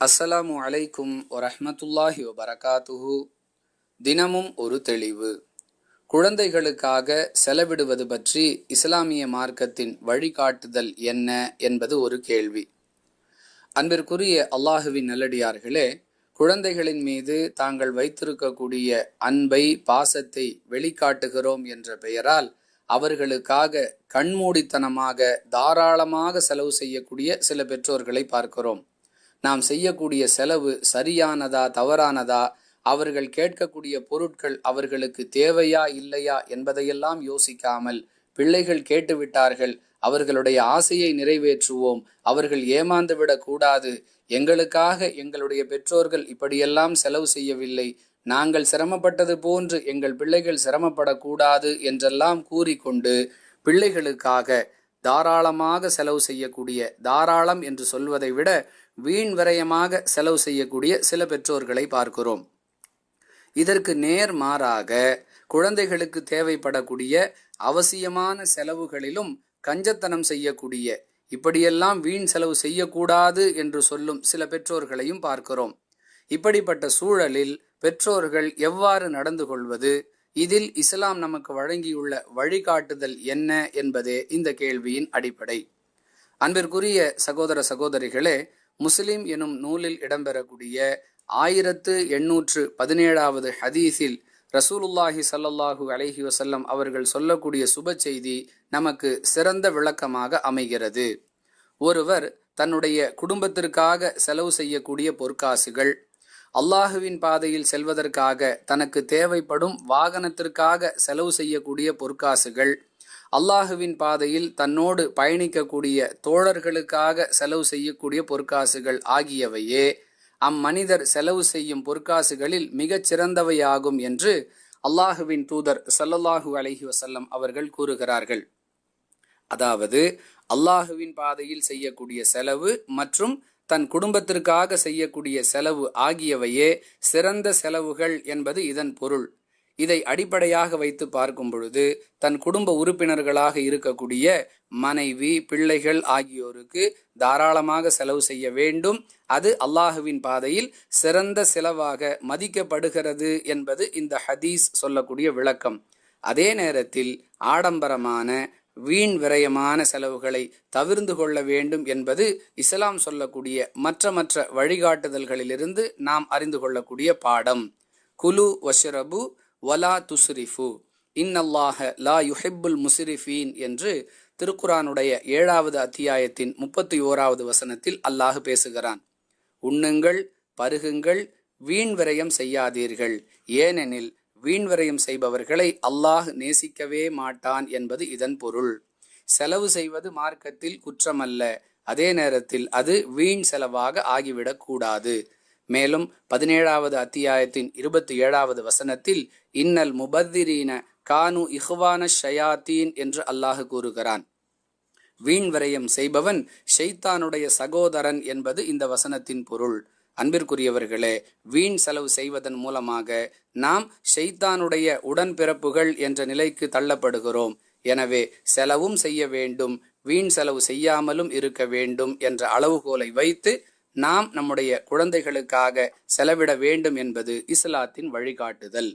அஸ்ஸலாமு அலைக்கும் வரஹமத்துல்லாஹி வபரகாத்துஹு. தினமும் ஒரு தெளிவு. குழந்தைகளுக்காக செலவிடுவது பற்றி இஸ்லாமிய மார்க்கத்தின் வழிகாட்டுதல் என்ன என்பது ஒரு கேள்வி. அன்பிற்குரிய அல்லாஹுவின் நல்லடியார்களே குழந்தைகளின் மீது தாங்கள் வைத்திருக்கக்கூடிய அன்பை பாசத்தை வெளிக்காட்டுகிறோம் என்ற பெயரால் அவர்களுக்காக கண்மூடித்தனமாக தாராளமாக செலவு செய்யக்கூடிய சில பெற்றோர்களை பார்க்கிறோம். நாம் செய்யக்கூடிய செலவு சரியானதா தவறானதா? அவர்கள் கேட்கக்கூடிய பொருட்கள் அவர்களுக்கு தேவையா இல்லையா என்பதையெல்லாம் யோசிக்காமல் பிள்ளைகள் கேட்டுவிட்டார்கள். அவர்களுடைய ஆசையை நிறைவேற்றுவோம். அவர்கள் ஏமாந்து விடக்கூடாது எங்களுக்காக எங்களுடைய பெற்றோர்கள் இப்படியெல்லாம் செலவு செய்யவில்லை. நாங்கள் சிரமப்பட்டது போன்று எங்கள் பிள்ளைகள் சிரமப்படக்கூடாது என்றெல்லாம் கூறிக்கொண்டு பிள்ளைகளுக்காக தாராளமாக செலவு செய்யக்கூடிய தாராளம் என்று சொல்வதை விட வீண் விரயமாக செலவு செய்யக்கூடிய சில பெற்றோர்களை பார்க்கிறோம். இதற்கு நேர் மாறாக குழந்தைகளுக்கு தேவைப்படக்கூடிய அவசியமான செலவுகளிலும் கஞ்சத்தனம் செய்யக்கூடிய இப்படியெல்லாம் வீண் செலவு செய்யக்கூடாது என்று சொல்லும் சில பெற்றோர்களையும் பார்க்கிறோம். இப்படிப்பட்ட சூழலில் பெற்றோர்கள் எவ்வாறு நடந்து கொள்வது? இதில் இஸ்லாம் நமக்கு வழங்கியுள்ள வழிகாட்டுதல் என்ன என்பதே இந்த கேள்வியின் அடிப்படை. அன்பிற்குரிய சகோதர சகோதரிகளே முஸ்லிம் எனும் நூலில் இடம்பெறக்கூடிய ஆயிரத்து எண்ணூற்று பதினேழாவது ஹதீஸில் ரசூலுல்லாஹி சல்லல்லாஹு அலஹி வசல்லம் அவர்கள் சொல்லக்கூடிய சுப செய்தி நமக்கு சிறந்த விளக்கமாக அமைகிறது. ஒருவர் தன்னுடைய குடும்பத்திற்காக செலவு செய்யக்கூடிய பொற்காசுகள் அல்லாஹுவின் பாதையில் செல்வதற்காக தனக்கு தேவைப்படும் வாகனத்திற்காக செலவு செய்யக்கூடிய பொற்காசுகள் அல்லாஹுவின் பாதையில் தன்னோடு பயணிக்கக்கூடிய தோழர்களுக்காக செலவு செய்யக்கூடிய பொற்காசுகள் ஆகியவையே அம்மனிதர் செலவு செய்யும் பொற்காசுகளில் மிகச் சிறந்தவையாகும் என்று அல்லாஹுவின் தூதர் சல்லல்லாஹு அலஹி வசல்லம் அவர்கள் கூறுகிறார்கள். அதாவது அல்லாஹுவின் பாதையில் செய்யக்கூடிய செலவு மற்றும் தன் குடும்பத்திற்காக செய்யக்கூடிய செலவு ஆகியவையே சிறந்த செலவுகள் என்பது இதன் பொருள். இதை அடிப்படையாக வைத்து பார்க்கும் பொழுது தன் குடும்ப உறுப்பினர்களாக இருக்கக்கூடிய மனைவி பிள்ளைகள் ஆகியோருக்கு தாராளமாக செலவு செய்ய வேண்டும். அது அல்லாஹுவின் பாதையில் சிறந்த செலவாக மதிக்கப்படுகிறது என்பது இந்த ஹதீஸ் சொல்லக்கூடிய விளக்கம். அதே நேரத்தில் ஆடம்பரமான வீண் விரயமான செலவுகளை தவிர்ந்து கொள்ள வேண்டும் என்பது இஸ்லாம் சொல்லக்கூடிய மற்ற மற்ற வழிகாட்டுதல்களிலிருந்து நாம் அறிந்து கொள்ளக்கூடிய பாடம். குலு வஷ்ரபு வலா துஸ்ரிஃபு. இன்னல்லாஹ லா யுஹிப்புல் முஸ்ரிஃபீன் என்று திருக்குரானுடைய ஏழாவது அத்தியாயத்தின் முப்பத்தி ஓராவது வசனத்தில் அல்லாஹ் பேசுகிறான். உண்ணுங்கள் பருகுங்கள் வீண் விரயம் செய்யாதீர்கள். ஏனெனில் வீண்வரையும் செய்பவர்களை அல்லாஹ் நேசிக்கவே மாட்டான் என்பது இதன் பொருள். செலவு செய்வது மார்க்கத்தில் குற்றமல்ல. அதே நேரத்தில் அது வீண் செலவாக ஆகிவிடக்கூடாது மேலும் பதினேழாவது அத்தியாயத்தின் இருபத்தி ஏழாவது வசனத்தில் இன்னல் முபத்திரீன கானு இஹ்வான ஷயாத்தீன் என்று அல்லாஹ் கூறுகிறான். வீண் விரயம் செய்பவன் ஷெய்தானுடைய சகோதரன் என்பது இந்த வசனத்தின் பொருள். அன்பிற்குரியவர்களே வீண் செலவு செய்வதன் மூலமாக நாம் ஷெய்தானுடைய உடன்பிறப்புகள் என்ற நிலைக்கு தள்ளப்படுகிறோம். எனவே செலவும் செய்ய வேண்டும் வீண் செலவு செய்யாமலும் இருக்க வேண்டும் என்ற அளவுகோலை வைத்து நாம் நம்முடைய குழந்தைகளுக்காக செலவிட வேண்டும் என்பது இஸ்லாத்தின் வழிகாட்டுதல்.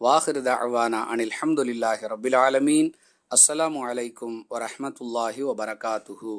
வாஹிருத அவானா அனில் ஹம்துலில்லாஹி ரபில் ஆலமீன். அஸ்ஸலாமு அலைக்கும் வரஹமத்துல்லாஹி வபரகாத்துஹூ.